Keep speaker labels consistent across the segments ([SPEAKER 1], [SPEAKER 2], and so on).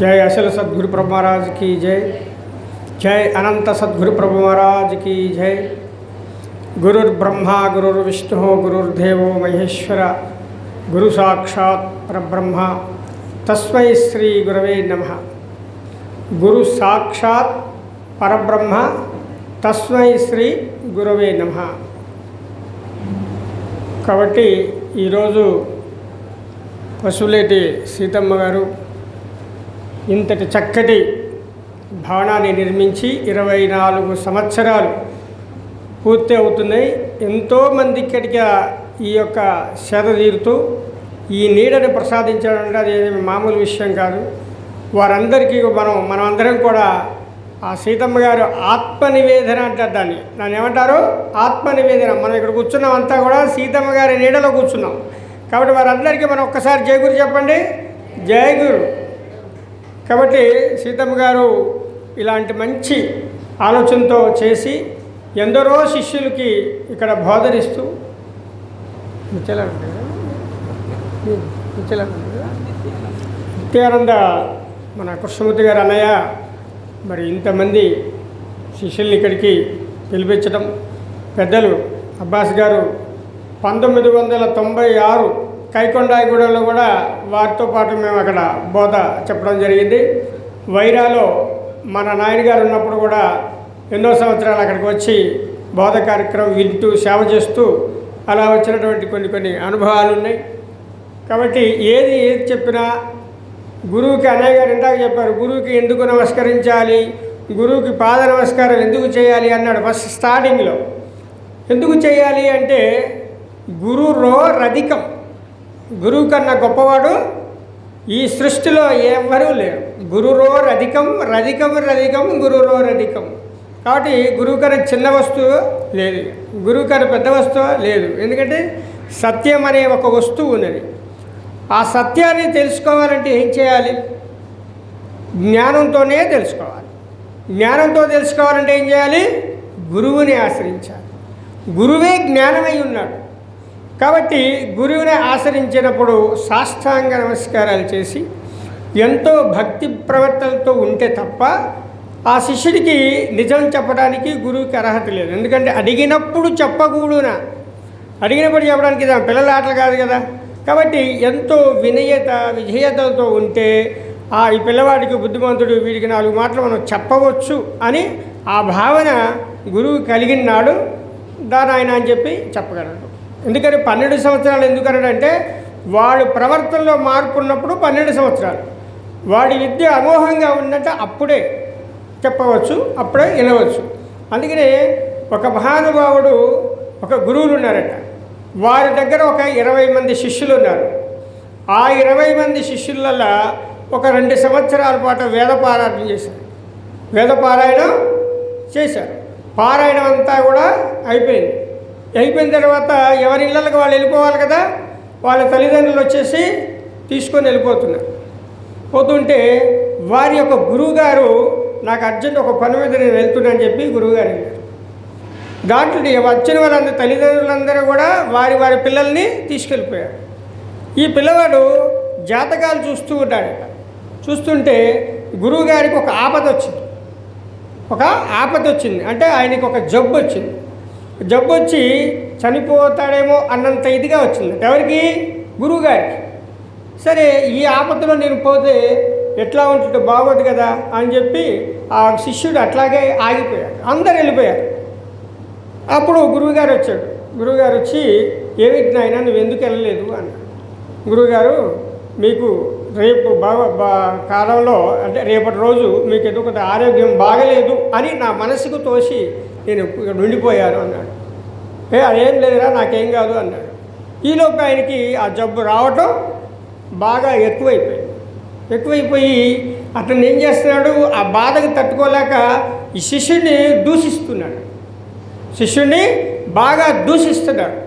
[SPEAKER 1] జై అసలు సద్గురు ప్రభు మహారాజ్కి జై జై అనంత సద్గురు ప్రభు మహారాజ్కి జై గురుర్బ్రహ్మ బ్రహ్మ విష్ణు గురుర్దేవో మహేశ్వర గురు సాక్షాత్ పరబ్రహ్మ తస్మై శ్రీ గురవే నమ గురు సాక్షాత్ పరబ్రహ్మ తస్మై శ్రీ గురవే నమ కాబట్టి ఈరోజు పశులేటి సీతమ్మ గారు ఇంతటి చక్కటి భవనాన్ని నిర్మించి ఇరవై నాలుగు సంవత్సరాలు పూర్తి అవుతున్నాయి ఎంతోమంది ఇక్కడిగా ఈ యొక్క సేద తీరుతూ ఈ నీడను ప్రసాదించడం అంటే అది మామూలు విషయం కాదు వారందరికీ మనం మనమందరం కూడా ఆ సీతమ్మ గారు ఆత్మనివేదన అంటారు దాన్ని దాన్ని ఏమంటారు ఆత్మనివేదన మనం ఇక్కడ కూర్చున్నాం అంతా కూడా సీతమ్మ గారి నీడలో కూర్చున్నాం కాబట్టి వారందరికీ మనం ఒక్కసారి జయగురు చెప్పండి జయగురు కాబట్టి సీతమ్మ గారు ఇలాంటి మంచి ఆలోచనతో చేసి ఎందరో శిష్యులకి ఇక్కడ బోధనిస్తూ నిత్యానంద మన కృష్ణమూర్తి గారు అన్నయ్య మరి ఇంతమంది శిష్యుల్ని ఇక్కడికి పిలిపించడం పెద్దలు అబ్బాస్ గారు పంతొమ్మిది వందల తొంభై ఆరు కైకొండాయిగూడెంలో కూడా వారితో పాటు మేము అక్కడ బోధ చెప్పడం జరిగింది వైరాలో మన నాయనగారు ఉన్నప్పుడు కూడా ఎన్నో సంవత్సరాలు అక్కడికి వచ్చి బోధ కార్యక్రమం వింటూ సేవ చేస్తూ అలా వచ్చినటువంటి కొన్ని కొన్ని అనుభవాలు ఉన్నాయి కాబట్టి ఏది ఏది చెప్పినా గురువుకి అన్నయ్య గారు ఇందాక చెప్పారు గురువుకి ఎందుకు నమస్కరించాలి గురువుకి పాద నమస్కారం ఎందుకు చేయాలి అన్నాడు ఫస్ట్ స్టార్టింగ్లో ఎందుకు చేయాలి అంటే రో రధికం గురువు కన్నా గొప్పవాడు ఈ సృష్టిలో ఎవరూ లేరు గురురో రధికం రధికం రధికం గురురో రధికం కాబట్టి గురువు కన్నా చిన్న వస్తువు లేదు గురువు కన్నా పెద్ద వస్తువు లేదు ఎందుకంటే సత్యం అనే ఒక వస్తువు ఉన్నది ఆ సత్యాన్ని తెలుసుకోవాలంటే ఏం చేయాలి జ్ఞానంతోనే తెలుసుకోవాలి జ్ఞానంతో తెలుసుకోవాలంటే ఏం చేయాలి గురువుని ఆశ్రయించాలి గురువే జ్ఞానమై ఉన్నాడు కాబట్టి గురువుని ఆశ్రయించినప్పుడు సాష్టాంగ నమస్కారాలు చేసి ఎంతో భక్తి ప్రవర్తనతో ఉంటే తప్ప ఆ శిష్యుడికి నిజం చెప్పడానికి గురువుకి అర్హత లేదు ఎందుకంటే అడిగినప్పుడు చెప్పకూడునా అడిగినప్పుడు చెప్పడానికి పిల్లల ఆటలు కాదు కదా కాబట్టి ఎంతో వినయత విధేయతలతో ఉంటే ఆ ఈ పిల్లవాడికి బుద్ధిమంతుడు వీడికి నాలుగు మాటలు మనం చెప్పవచ్చు అని ఆ భావన గురువు కలిగినాడు దాని ఆయన అని చెప్పి చెప్పగలడు ఎందుకని పన్నెండు సంవత్సరాలు ఎందుకనంటే వాడు ప్రవర్తనలో మార్పు ఉన్నప్పుడు పన్నెండు సంవత్సరాలు వాడి విద్య అమోహంగా ఉందంటే అప్పుడే చెప్పవచ్చు అప్పుడే వినవచ్చు అందుకనే ఒక మహానుభావుడు ఒక గురువులు ఉన్నారట వారి దగ్గర ఒక ఇరవై మంది శిష్యులు ఉన్నారు ఆ ఇరవై మంది శిష్యులలో ఒక రెండు సంవత్సరాల పాటు వేద పారాయణ చేశారు వేద పారాయణం చేశారు పారాయణం అంతా కూడా అయిపోయింది అయిపోయిన తర్వాత ఎవరి ఇళ్ళకి వాళ్ళు వెళ్ళిపోవాలి కదా వాళ్ళ తల్లిదండ్రులు వచ్చేసి తీసుకొని వెళ్ళిపోతున్నారు పోతుంటే వారి యొక్క గురువుగారు నాకు అర్జెంట్ ఒక పని మీద నేను వెళ్తున్నానని చెప్పి గురువుగారు వెళ్ళారు దాంట్లో వచ్చిన వాళ్ళందరూ తల్లిదండ్రులందరూ కూడా వారి వారి పిల్లల్ని తీసుకెళ్ళిపోయారు ఈ పిల్లవాడు జాతకాలు చూస్తూ ఉంటాడట చూస్తుంటే గురువుగారికి ఒక ఆపద వచ్చింది ఒక ఆపద వచ్చింది అంటే ఆయనకు ఒక జబ్బు వచ్చింది జబ్బు వచ్చి చనిపోతాడేమో అన్నంత ఇదిగా వచ్చింది ఎవరికి గురువుగారికి సరే ఈ ఆపదలో నేను పోతే ఎట్లా ఉంటుంటే బాగోదు కదా అని చెప్పి ఆ శిష్యుడు అట్లాగే ఆగిపోయాడు అందరు వెళ్ళిపోయారు అప్పుడు గురువుగారు వచ్చాడు గురువుగారు వచ్చి ఏమిటి నాయన నువ్వు ఎందుకు వెళ్ళలేదు అని గురువుగారు మీకు రేపు బా కాలంలో అంటే రేపటి రోజు మీకు ఎందుకు ఆరోగ్యం బాగలేదు అని నా మనసుకు తోసి నేను ఇక్కడ ఉండిపోయాను అన్నాడు ఏ అదేం లేదురా నాకేం కాదు అన్నాడు ఈలోపు ఆయనకి ఆ జబ్బు రావటం బాగా ఎక్కువైపోయింది ఎక్కువైపోయి అతను ఏం చేస్తున్నాడు ఆ బాధకు తట్టుకోలేక ఈ శిష్యుడిని దూషిస్తున్నాడు శిష్యుడిని బాగా దూషిస్తున్నాడు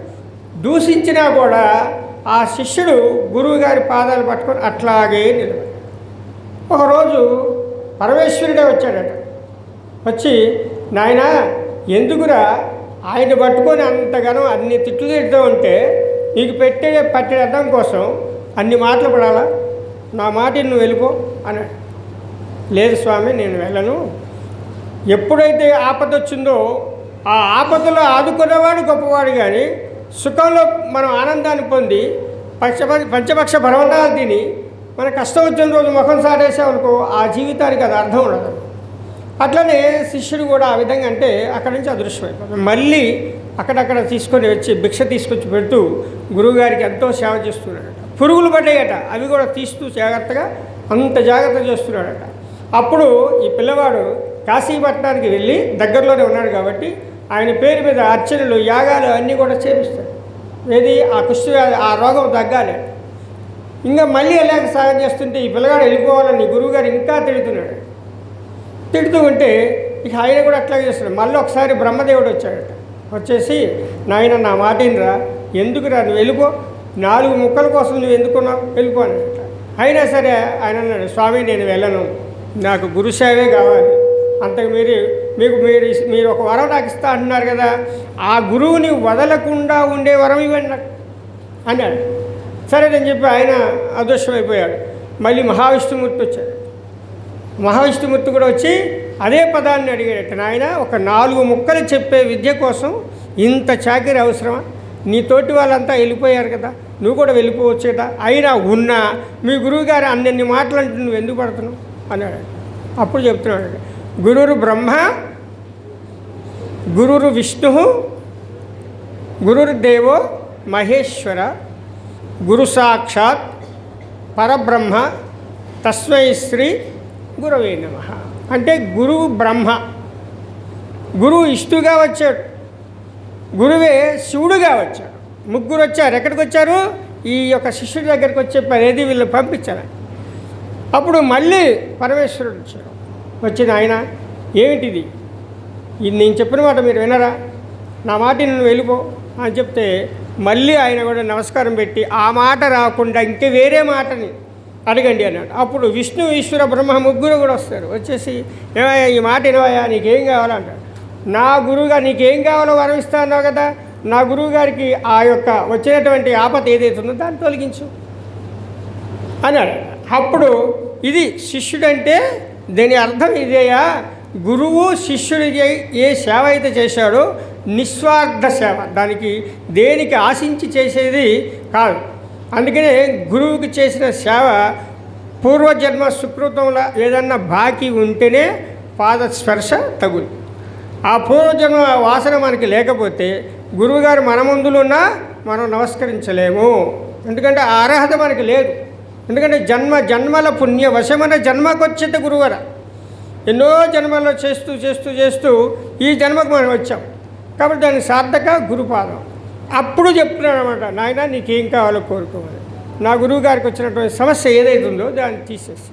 [SPEAKER 1] దూషించినా కూడా ఆ శిష్యుడు గురువు గారి పాదాలు పట్టుకొని అట్లాగే నిలబడి ఒకరోజు పరమేశ్వరుడే వచ్చాడట వచ్చి నాయనా ఎందుకురా ఆయన పట్టుకొని అంతగానో అన్ని తిట్లు తిడుతూ ఉంటే నీకు పెట్టే పట్టడం కోసం అన్ని మాటలు పడాలా నా మాట నువ్వు వెళ్ళిపో అని లేదు స్వామి నేను వెళ్ళను ఎప్పుడైతే ఆపద వచ్చిందో ఆ ఆపదలో ఆదుకున్నవాడు గొప్పవాడు కానీ సుఖంలో మనం ఆనందాన్ని పొంది పంచప పంచపక్ష భరవనాలు తిని మన కష్టం వచ్చిన రోజు ముఖం సాటేసామనుకో ఆ జీవితానికి అది అర్థం ఉండదు అట్లనే శిష్యుడు కూడా ఆ విధంగా అంటే అక్కడి నుంచి అదృశ్యమైపోతుంది మళ్ళీ అక్కడక్కడ తీసుకొని వచ్చి భిక్ష తీసుకొచ్చి పెడుతూ గురువుగారికి ఎంతో సేవ చేస్తున్నాడట పురుగులు పడ్డాయట అవి కూడా తీస్తూ జాగ్రత్తగా అంత జాగ్రత్త చేస్తున్నాడట అప్పుడు ఈ పిల్లవాడు కాశీపట్నానికి వెళ్ళి దగ్గరలోనే ఉన్నాడు కాబట్టి ఆయన పేరు మీద అర్చనలు యాగాలు అన్నీ కూడా చేపిస్తాడు ఏది ఆ కుష్టి ఆ రోగం తగ్గాలి ఇంకా మళ్ళీ ఎలాగ సాగం చేస్తుంటే ఈ పిల్లగాడు వెళ్ళిపోవాలని గురువుగారు ఇంకా తిడుతున్నాడు తిడుతూ ఉంటే ఇక ఆయన కూడా అట్లా చేస్తున్నాడు మళ్ళీ ఒకసారి బ్రహ్మదేవుడు వచ్చాడట వచ్చేసి నాయన నా మాటినరా ఎందుకురా నువ్వు వెళ్ళిపో నాలుగు ముక్కల కోసం నువ్వు ఎందుకున్నావు వెళ్ళిపో అనట అయినా సరే ఆయన అన్నాడు స్వామి నేను వెళ్ళను నాకు గురుసేవే కావాలి అంతకు మీరు మీకు మీరు మీరు ఒక వరం నాకు ఇస్తా అంటున్నారు కదా ఆ గురువుని వదలకుండా ఉండే వరం ఇవ్వండి నాకు అన్నాడు సరే నేను చెప్పి ఆయన అదృశ్యమైపోయాడు మళ్ళీ మహావిష్ణుమూర్తి వచ్చాడు మహావిష్ణుమూర్తి కూడా వచ్చి అదే పదాన్ని అడిగాడట నాయన ఒక నాలుగు ముక్కలు చెప్పే విద్య కోసం ఇంత చాకరి అవసరమా నీ తోటి వాళ్ళంతా వెళ్ళిపోయారు కదా నువ్వు కూడా వెళ్ళిపోవచ్చేట అయినా ఉన్నా మీ గురువుగారు అన్నన్ని మాటలు అంటే నువ్వు ఎందుకు పడుతున్నావు అన్నాడు అప్పుడు చెప్తున్నాడు గురువురు బ్రహ్మ గురువురు విష్ణు గురు దేవో మహేశ్వర గురు సాక్షాత్ పరబ్రహ్మ తస్మై శ్రీ గురవే నమ అంటే గురువు బ్రహ్మ గురువు ఇష్టుగా వచ్చాడు గురువే శివుడుగా వచ్చాడు ముగ్గురు వచ్చారు ఎక్కడికి వచ్చారు ఈ యొక్క శిష్యుడి దగ్గరికి వచ్చే పనేది వీళ్ళు పంపించాలి అప్పుడు మళ్ళీ పరమేశ్వరుడు వచ్చాడు వచ్చిన ఆయన ఏమిటిది ఇది నేను చెప్పిన మాట మీరు వినరా నా మాట నువ్వు వెళ్ళిపో అని చెప్తే మళ్ళీ ఆయన కూడా నమస్కారం పెట్టి ఆ మాట రాకుండా ఇంకే వేరే మాటని అడగండి అన్నాడు అప్పుడు విష్ణు ఈశ్వర బ్రహ్మ ముగ్గురు కూడా వస్తారు వచ్చేసి ఏమయ్యా ఈ మాట ఇనవయ్యా నీకేం కావాలంటాడు నా గురువుగారు నీకేం కావాలో వరం కదా నా గురువుగారికి ఆ యొక్క వచ్చినటువంటి ఆపత ఏదైతే ఉందో దాన్ని తొలగించు అన్నాడు అప్పుడు ఇది శిష్యుడంటే దీని అర్థం ఇదేయా గురువు శిష్యుడి ఏ సేవ అయితే చేశాడో నిస్వార్థ సేవ దానికి దేనికి ఆశించి చేసేది కాదు అందుకనే గురువుకి చేసిన సేవ పూర్వజన్మ సుకృతంలో ఏదన్నా బాకీ ఉంటేనే పాదస్పర్శ తగులు ఆ పూర్వజన్మ వాసన మనకి లేకపోతే గురువుగారు మన ముందులున్నా మనం నమస్కరించలేము ఎందుకంటే ఆ అర్హత మనకి లేదు ఎందుకంటే జన్మ జన్మల పుణ్య వశమైన జన్మకొచ్చేత గురువర ఎన్నో జన్మల్లో చేస్తూ చేస్తూ చేస్తూ ఈ జన్మకు మనం వచ్చాం కాబట్టి దాని సార్థక గురుపాదం అప్పుడు చెప్తున్నాడు అనమాట నాయన నీకేం కావాలో కోరుకోవాలి నా గురువు గారికి వచ్చినటువంటి సమస్య ఏదైతే ఉందో దాన్ని తీసేసి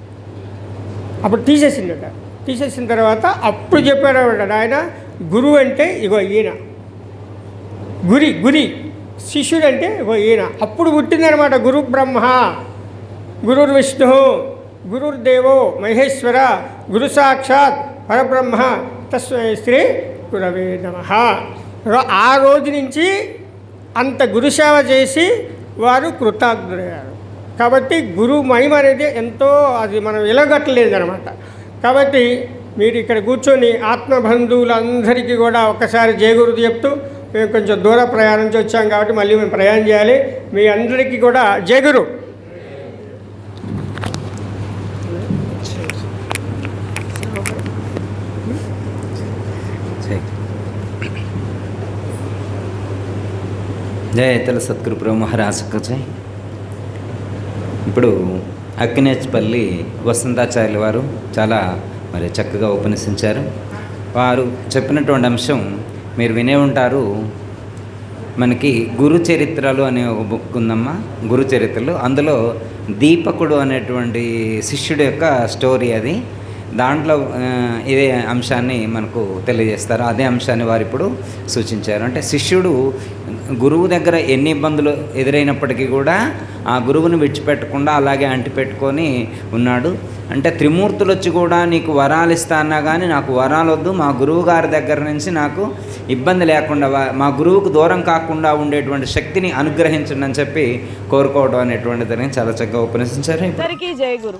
[SPEAKER 1] అప్పుడు తీసేసిండట తీసేసిన తర్వాత అప్పుడు చెప్పాడనమాట నాయన గురువు అంటే ఇగో ఈయన గురి గురి శిష్యుడు అంటే ఇగో ఈయన అప్పుడు పుట్టిందనమాట గురు బ్రహ్మ గురుర్ విష్ణు గురుర్దేవో మహేశ్వర గురు సాక్షాత్ పరబ్రహ్మ తస్వ శ్రీ గురవే నమ ఆ రోజు నుంచి అంత గురుసేవ చేసి వారు కృతజ్ఞులయ్యారు కాబట్టి గురు మహిమ అనేది ఎంతో అది మనం ఇలగట్టలేదు అనమాట కాబట్టి మీరు ఇక్కడ కూర్చొని ఆత్మబంధువులందరికీ కూడా ఒకసారి జయగురుది చెప్తూ మేము కొంచెం దూర ప్రయాణం వచ్చాం కాబట్టి మళ్ళీ మేము ప్రయాణం చేయాలి మీ అందరికీ కూడా జయగురు
[SPEAKER 2] జయతల సద్గురు మహారాజుకు జై ఇప్పుడు అక్కినేచిపల్లి వసంతాచార్యుల వారు చాలా మరి చక్కగా ఉపన్యసించారు వారు చెప్పినటువంటి అంశం మీరు వినే ఉంటారు మనకి గురు చరిత్రలు అనే ఒక బుక్ ఉందమ్మా గురు చరిత్రలు అందులో దీపకుడు అనేటువంటి శిష్యుడు యొక్క స్టోరీ అది దాంట్లో ఇదే అంశాన్ని మనకు తెలియజేస్తారు అదే అంశాన్ని వారు ఇప్పుడు సూచించారు అంటే శిష్యుడు గురువు దగ్గర ఎన్ని ఇబ్బందులు ఎదురైనప్పటికీ కూడా ఆ గురువుని విడిచిపెట్టకుండా అలాగే అంటిపెట్టుకొని ఉన్నాడు అంటే త్రిమూర్తులు వచ్చి కూడా నీకు వరాలు ఇస్తానా కానీ నాకు వరాలు వద్దు మా గురువు గారి దగ్గర నుంచి నాకు ఇబ్బంది లేకుండా మా గురువుకు దూరం కాకుండా ఉండేటువంటి శక్తిని అనుగ్రహించండి అని చెప్పి కోరుకోవడం అనేటువంటి అనేటువంటిది చాలా చక్కగా ఉపనిషించారు
[SPEAKER 3] గురు